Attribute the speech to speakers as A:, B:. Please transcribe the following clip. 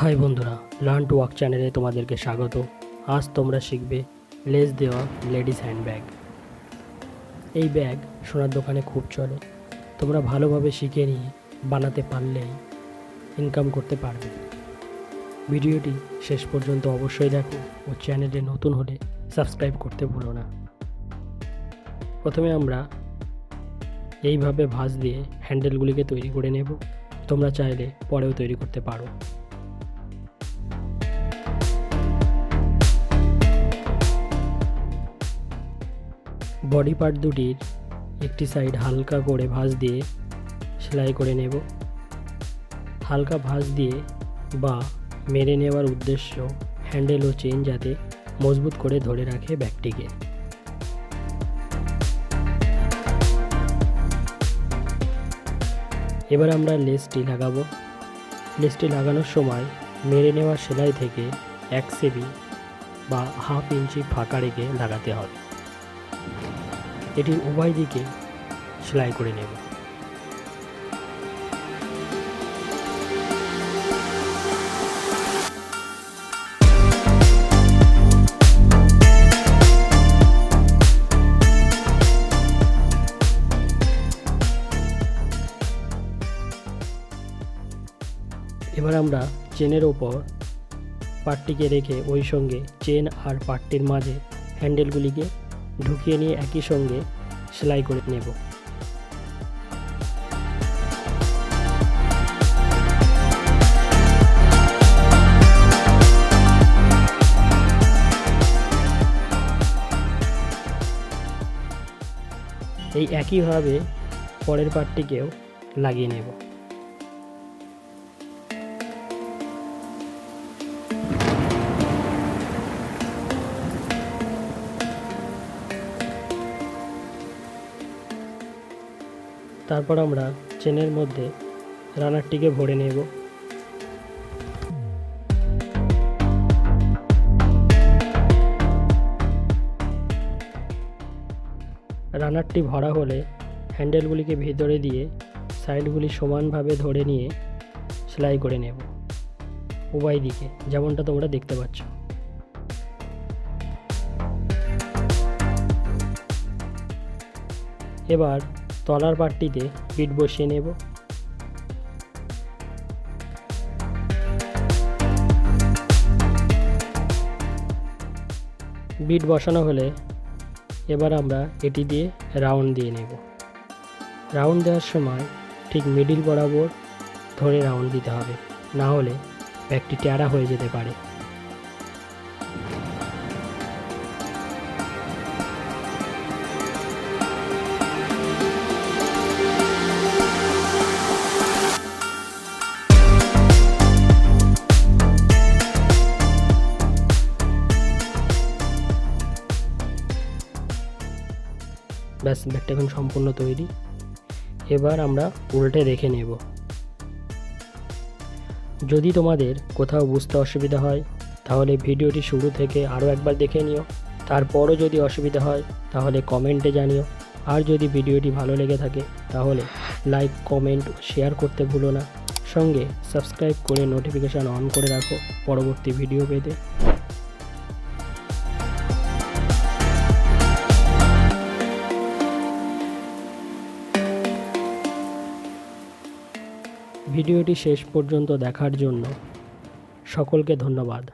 A: High বন্ধুরা learn to walk চ্যানেলে তোমাদেরকে স্বাগত। আজ তোমরা শিখবে লেস দেওয়া লেডিস হ্যান্ড ব্যাগ এই ব্যাগ সোনার দোকানে খুব চলে। তোমরা ভালোভাবে শিখে নিয়ে বানাতে পারলেই ইনকাম করতে পারবে। ভিডিওটি শেষ পর্যন্ত অবশ্যই দেখো ও চ্যানেলে নতুন হলে সাবস্ক্রাইব করতে ভুলো না। প্রথমে আমরা এইভাবে ভাঁজ দিয়ে হ্যান্ডেলগুলিকে তৈরি করে নেব। তোমরা চাইলে পরেও তৈরি করতে পারো। বডি পার্ট দুটির একটি সাইড হালকা করে ভাঁজ দিয়ে সেলাই করে নেব। হালকা ভাঁজ দিয়ে বা মেরে নেওয়ার উদ্দেশ্য হ্যান্ডেল ও চেন যাতে মজবুত করে ধরে রাখে ব্যাগটিকে। এবার আমরা লেসটি লাগাবো। লেসটি লাগানোর সময় মেরে নেওয়া সেলাই থেকে এক সেমি বা হাফ ইঞ্চি ফাঁকা রেখে লাগাতে হবে। এটি উভয় দিকে সেলাই করে নেব। এবার আমরা চেনের ওপর পাটটিকে রেখে ওই সঙ্গে চেন আর পাটটির মাঝে হ্যান্ডেলগুলিকে ঢুকিয়ে নিয়ে একই সঙ্গে সেলাই করে নেব। এই একইভাবে পরের পাটটিকেও লাগিয়ে নেব। তারপর আমরা চেনের মধ্যে রানারটিকে ভরে নেব। রানারটি ভরা হলে হ্যান্ডেলগুলিকে ভেতরে দিয়ে সাইডগুলি সমানভাবে ধরে নিয়ে সেলাই করে নেব উভয় দিকে, যেমনটা তোমরা দেখতে পাচ্ছ। এবার তলার পাটটিতে বিট বসিয়ে নেব। বিট বসানো হলে এবার আমরা এটি দিয়ে রাউন্ড দিয়ে নেব। রাউন্ড দেওয়ার সময় ঠিক মিডিল বরাবর ধরে রাউন্ড দিতে হবে। না হলে ব্যাগটি ট্যাড়া হয়ে যেতে পারে। ব্যাস, ব্যাগটা এখন সম্পূর্ণ তৈরি। এবার আমরা উল্টে দেখে নেব। যদি তোমাদের কোথাও বুঝতে অসুবিধা হয়, তাহলে ভিডিওটি শুরু থেকে আরও একবার দেখে নিও। তারপরও যদি অসুবিধা হয়, তাহলে কমেন্টে জানিও। আর যদি ভিডিওটি ভালো লেগে থাকে, তাহলে লাইক, কমেন্ট, শেয়ার করতে ভুলো না। সঙ্গে সাবস্ক্রাইব করে নোটিফিকেশান অন করে রাখো পরবর্তী ভিডিও পেতে। ভিডিওটি শেষ পর্যন্ত দেখার জন্য সকলকে ধন্যবাদ।